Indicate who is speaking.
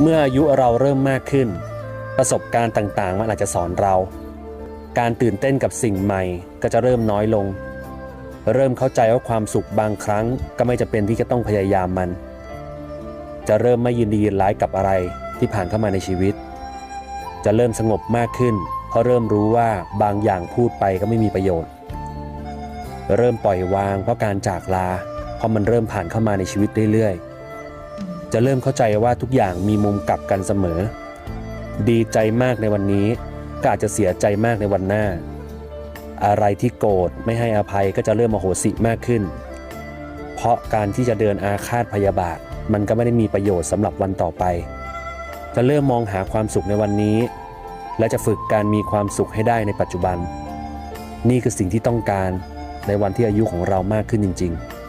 Speaker 1: เมื่ออายุเราเริ่มมากขึ้น ประสบการณ์ต่างๆ มันอาจจะสอนเรา การตื่นเต้นกับสิ่งใหม่ก็จะเริ่มน้อยลง เริ่มเข้าใจว่าความสุขบางครั้งก็ไม่จะเป็นที่จะต้องพยายามมัน จะเริ่มไม่ยินดียินร้ายกับอะไรที่ผ่านเข้ามาในชีวิต จะเริ่มสงบมากขึ้น เพราะเริ่มรู้ว่าบางอย่างพูดไปก็ไม่มีประโยชน์ เริ่มปล่อยวางเพราะการจากลาเพราะมันเริ่มผ่านเข้ามาในชีวิตเรื่อยๆ จะเริ่มเข้าใจว่าทุกอย่างมีมุมกลับกันเสมอ ดีใจมากในวันนี้ ก็อาจจะเสียใจมากในวันหน้า อะไรที่โกรธไม่ให้อภัยก็จะเริ่มโมโหสิมากขึ้น เพราะการที่จะเดินอาฆาตพยาบาท มันก็ไม่ได้มีประโยชน์สำหรับวันต่อไป จะเริ่มมองหาความสุขในวันนี้ และจะฝึกการมีความสุขให้ได้ในปัจจุบัน นี่คือสิ่งที่ต้องการในวันที่อายุของเรามากขึ้นจริง ๆ